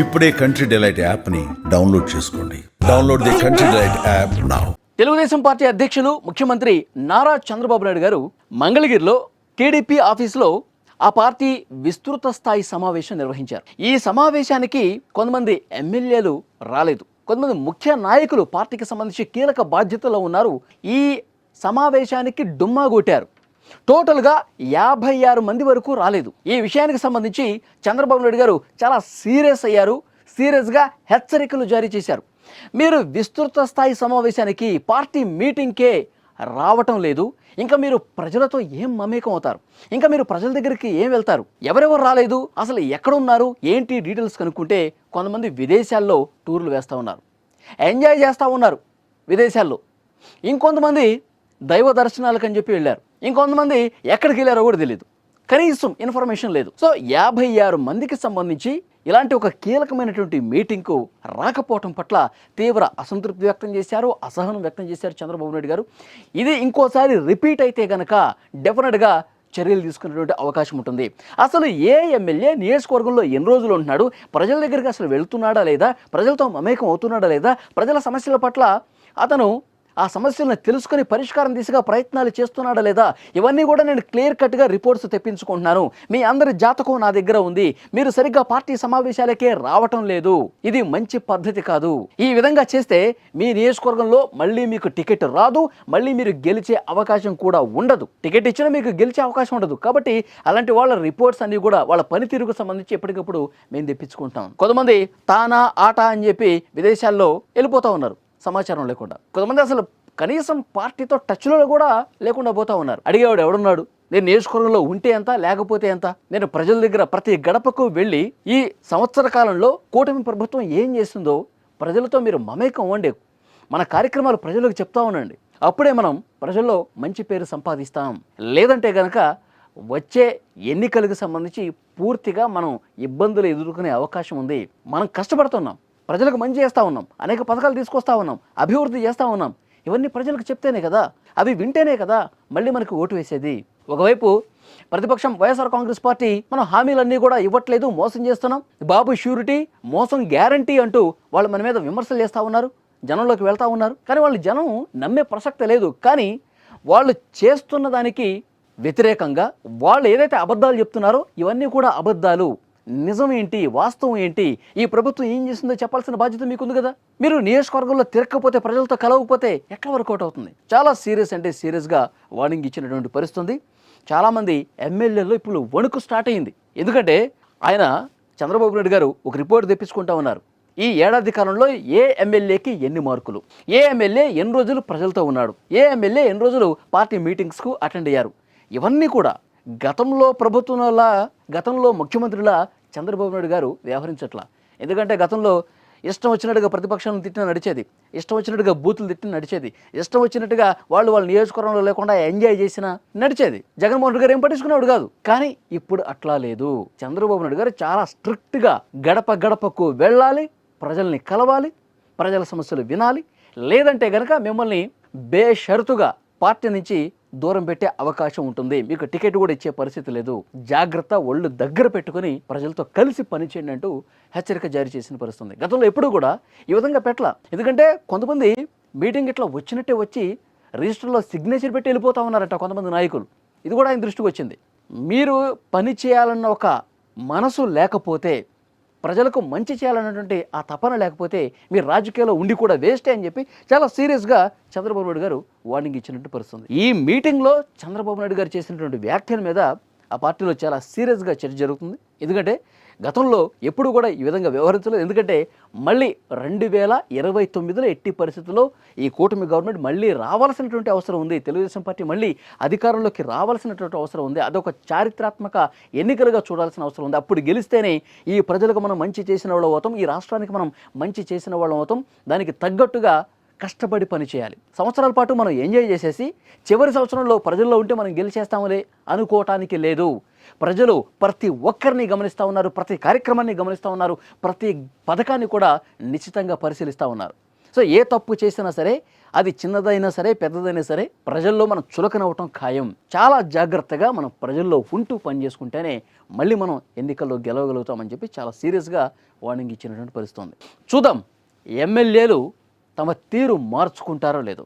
ఇప్పుడే Country Delight యాప్ని download చేసుకోండి. Download the Country Delight app now Telugu Desam party అధ్యక్షులు ముఖ్యమంత్రి నారా చంద్రబాబు నాయుడు గారు మంగళగిరిలో టీడీపీ ఆఫీసులో ఆ పార్టీ విస్తృత స్థాయి సమావేశం నిర్వహించారు. ఈ సమావేశానికి కొంతమంది ఎమ్మెల్యేలు రాలేదు. కొంతమంది ముఖ్య నాయకులు పార్టీకి సంబంధించి కీలక బాధ్యతలో ఉన్నారు. ఈ సమావేశానికి డుమ్మా కొట్టారు. టోటల్గా యాభై ఆరు మంది వరకు రాలేదు. ఈ విషయానికి సంబంధించి చంద్రబాబు నాయుడు గారు చాలా సీరియస్ అయ్యారు. సీరియస్గా హెచ్చరికలు జారీ చేశారు. మీరు విస్తృత స్థాయి సమావేశానికి పార్టీ మీటింగ్కే రావటం లేదు. ఇంకా మీరు ప్రజలతో ఏం మమేకం అవుతారు? ఇంకా మీరు ప్రజల దగ్గరికి ఏం వెళ్తారు? ఎవరెవరు రాలేదు? అసలు ఎక్కడ ఉన్నారు ఏంటి డీటెయిల్స్ కనుక్కుంటే కొంతమంది విదేశాల్లో టూర్లు వేస్తూ ఉన్నారు. ఎంజాయ్ చేస్తూ ఉన్నారు విదేశాల్లో. ఇంకొంతమంది దైవ దర్శనాలకు అని చెప్పి వెళ్ళారు. ఇంకొంతమంది ఎక్కడికి వెళ్ళారో కూడా తెలియదు కనీసం ఇన్ఫర్మేషన్ లేదు. సో యాభై ఆరు మందికి సంబంధించి ఇలాంటి ఒక కీలకమైనటువంటి మీటింగ్కు రాకపోవటం పట్ల తీవ్ర అసంతృప్తి వ్యక్తం చేశారు అసహనం వ్యక్తం చేశారు చంద్రబాబు నాయుడు గారు. ఇది ఇంకోసారి రిపీట్ అయితే కనుక డెఫినెట్గా చర్యలు తీసుకునేటువంటి అవకాశం ఉంటుంది. అసలు ఏ ఎమ్మెల్యే నియోజకవర్గంలో ఎన్ని రోజులు ఉంటున్నాడు? ప్రజల దగ్గరికి అసలు వెళ్తున్నాడా లేదా? ప్రజలతో మమేకం అవుతున్నాడా లేదా? ప్రజల సమస్యల పట్ల అతను ఆ సమస్యలను తెలుసుకొని పరిష్కారం దిశగా ప్రయత్నాలు చేస్తున్నాడా లేదా? ఇవన్నీ కూడా నేను క్లియర్ కట్గా రిపోర్ట్స్ తెప్పించుకుంటున్నాను. మీ అందరి జాతకం నా దగ్గర ఉంది. మీరు సరిగ్గా పార్టీ సమావేశాలకే రావటం లేదు. ఇది మంచి పద్ధతి కాదు. ఈ విధంగా చేస్తే మీ నియోజకవర్గంలో మళ్ళీ మీకు టికెట్ రాదు. మళ్ళీ మీరు గెలిచే అవకాశం కూడా ఉండదు. టికెట్ ఇచ్చినా మీకు గెలిచే అవకాశం ఉండదు. కాబట్టి అలాంటి వాళ్ళ రిపోర్ట్స్ అన్ని కూడా వాళ్ళ పనితీరుకు సంబంధించి ఎప్పటికప్పుడు మేము తెప్పించుకుంటాం. కొంతమంది తానా ఆట అని చెప్పి విదేశాల్లో వెళ్ళిపోతూ ఉన్నారు. సమాచారం లేకుండా. కొంతమంది అసలు కనీసం పార్టీతో టచ్లో కూడా లేకుండా పోతా ఉన్నారు. అడిగేవాడు ఎవడున్నాడు? నేను నియోజకవర్గంలో ఉంటే ఎంత లేకపోతే ఎంత? నేను ప్రజల దగ్గర ప్రతి గడపకు వెళ్ళి ఈ సంవత్సర కాలంలో కూటమి ప్రభుత్వం ఏం చేస్తుందో ప్రజలతో మీరు మమేకం అవ్వండి. మన కార్యక్రమాలు ప్రజలకు చెప్తా ఉండండి. అప్పుడే మనం ప్రజల్లో మంచి పేరు సంపాదిస్తాం. లేదంటే కనుక వచ్చే ఎన్నికలకు సంబంధించి పూర్తిగా మనం ఇబ్బందులు ఎదుర్కొనే అవకాశం ఉంది. మనం కష్టపడుతున్నాం. ప్రజలకు మంచి చేస్తూ ఉన్నాం. అనేక పథకాలు తీసుకొస్తా ఉన్నాం. అభివృద్ధి చేస్తూ ఉన్నాం. ఇవన్నీ ప్రజలకు చెప్తేనే కదా? అవి వింటేనే కదా మళ్ళీ మనకు ఓటు వేసేది? ఒకవైపు ప్రతిపక్షం వైఎస్ఆర్ కాంగ్రెస్ పార్టీ మనం హామీలన్నీ కూడా ఇవ్వట్లేదు మోసం చేస్తున్నాం. బాబు షూరిటీ మోసం గ్యారంటీ అంటూ వాళ్ళు మన మీద విమర్శలు చేస్తూ ఉన్నారు జనంలోకి వెళ్తూ ఉన్నారు. కానీ వాళ్ళు జనం నమ్మే ప్రసక్తే లేదు. కానీ వాళ్ళు చేస్తున్న దానికి వ్యతిరేకంగా వాళ్ళు ఏదైతే అబద్ధాలు చెప్తున్నారో ఇవన్నీ కూడా అబద్ధాలు. నిజం ఏంటి వాస్తవం ఏంటి? ఈ ప్రభుత్వం ఏం చేస్తుందో చెప్పాల్సిన బాధ్యత మీకుంది కదా? మీరు నియోజకవర్గంలో తిరగకపోతే ప్రజలతో కలవకపోతే ఎట్లా వర్కౌట్ అవుతుంది? చాలా సీరియస్ అంటే సీరియస్గా వార్నింగ్ ఇచ్చినటువంటి పరిస్థితి ఉంది చాలామంది ఎమ్మెల్యేలు ఇప్పుడు వణుకు స్టార్ట్ అయింది. ఎందుకంటే ఆయన చంద్రబాబు నాయుడు గారు ఒక రిపోర్ట్ తెప్పించుకుంటా ఉన్నారు. ఈ ఏడాది కాలంలో ఏ ఎమ్మెల్యేకి ఎన్ని మార్కులు? ఏ ఎమ్మెల్యే ఎన్ని రోజులు ప్రజలతో ఉన్నాడు? ఏ ఎమ్మెల్యే ఎన్ని రోజులు పార్టీ మీటింగ్స్కు అటెండ్ అయ్యారు? ఇవన్నీ కూడా గతంలో ప్రభుత్వంలా గతంలో ముఖ్యమంత్రిలా చంద్రబాబు నాయుడు గారు వ్యవహరించట్లా. ఎందుకంటే గతంలో ఇష్టం వచ్చినట్టుగా ప్రతిపక్షాలను తిట్టిన నడిచేది ఇష్టం వచ్చినట్టుగా బూతులు తిట్టిన నడిచేది ఇష్టం వచ్చినట్టుగా వాళ్ళు వాళ్ళ నియోజకవర్గంలో లేకుండా ఎంజాయ్ చేసిన నడిచేది. జగన్మోహన్ రెడ్డి గారు ఏం పట్టించుకునేవాడు కాదు. కానీ ఇప్పుడు అట్లా లేదు. చంద్రబాబు నాయుడు గారు చాలా స్ట్రిక్ట్గా గడప గడపకు వెళ్ళాలి ప్రజల్ని కలవాలి ప్రజల సమస్యలు వినాలి. లేదంటే కనుక మిమ్మల్ని బేషరతుగా పార్టీ నుంచి దూరం పెట్టే అవకాశం ఉంటుంది. మీకు టికెట్ కూడా ఇచ్చే పరిస్థితి లేదు. జాగ్రత్త ఒళ్ళు దగ్గర పెట్టుకుని ప్రజలతో కలిసి పనిచేయండి అంటూ హెచ్చరిక జారీ చేసిన పరిస్థితుంది గతంలో ఎప్పుడు కూడా ఈ విధంగా పెట్టల. ఎందుకంటే కొంతమంది మీటింగ్ ఇట్లా వచ్చినట్టే వచ్చి రిజిస్టర్లో సిగ్నేచర్ పెట్టి వెళ్ళిపోతా ఉన్నారట కొంతమంది నాయకులు. ఇది కూడా ఆయన దృష్టికి వచ్చింది. మీరు పని చేయాలన్న ఒక మనసు లేకపోతే ప్రజలకు మంచి చేయాలన్నటువంటి ఆ తపన లేకపోతే మీరు రాజకీయాల్లో ఉండి కూడా వేస్టే అని చెప్పి చాలా సీరియస్గా చంద్రబాబు నాయుడు గారు వార్నింగ్ ఇచ్చినట్టు పరిస్థితుంది ఈ మీటింగ్లో చంద్రబాబు నాయుడు గారు చేసినటువంటి వ్యాఖ్యల మీద ఆ పార్టీలో చాలా సీరియస్గా చర్చ జరుగుతుంది. ఎందుకంటే గతంలో ఎప్పుడు కూడా ఈ విధంగా వ్యవహరించలేదు. ఎందుకంటే మళ్ళీ రెండు వేల ఇరవై తొమ్మిదిలో ఎట్టి పరిస్థితుల్లో ఈ కూటమి గవర్నమెంట్ మళ్ళీ రావాల్సినటువంటి అవసరం ఉంది. తెలుగుదేశం పార్టీ మళ్ళీ అధికారంలోకి రావాల్సినటువంటి అవసరం ఉంది. అదొక చారిత్రాత్మక ఎన్నికలుగా చూడాల్సిన అవసరం ఉంది. అప్పుడు గెలిస్తేనే ఈ ప్రజలకు మనం మంచి చేసిన వాళ్ళం అవుతాం. ఈ రాష్ట్రానికి మనం మంచి చేసిన వాళ్ళం అవుతాం. దానికి తగ్గట్టుగా కష్టపడి పని చేయాలి. సంవత్సరాల పాటు మనం ఎంజాయ్ చేసేసి చివరి సంవత్సరంలో ప్రజల్లో ఉంటే మనం గెలిచేస్తాములే అనుకోవటానికి లేదు. ప్రజలు ప్రతి ఒక్కరిని గమనిస్తూ ఉన్నారు ప్రతి కార్యక్రమాన్ని గమనిస్తూ ఉన్నారు ప్రతి పథకాన్ని కూడా నిశ్చితంగా పరిశీలిస్తూ ఉన్నారు. సో ఏ తప్పు చేసినా సరే అది చిన్నదైనా సరే పెద్దదైనా సరే ప్రజల్లో మనం చులకనవ్వటం ఖాయం. చాలా జాగ్రత్తగా మనం ప్రజల్లో ఉంటూ పని చేసుకుంటేనే మళ్ళీ మనం ఎన్నికల్లో గెలవగలుగుతామని చెప్పి చాలా సీరియస్గా వార్నింగ్ ఇచ్చినటువంటి పరిస్థితుంది చూద్దాం. ఎమ్మెల్యేలు తమ తీరు మార్చుకుంటారో లేదో.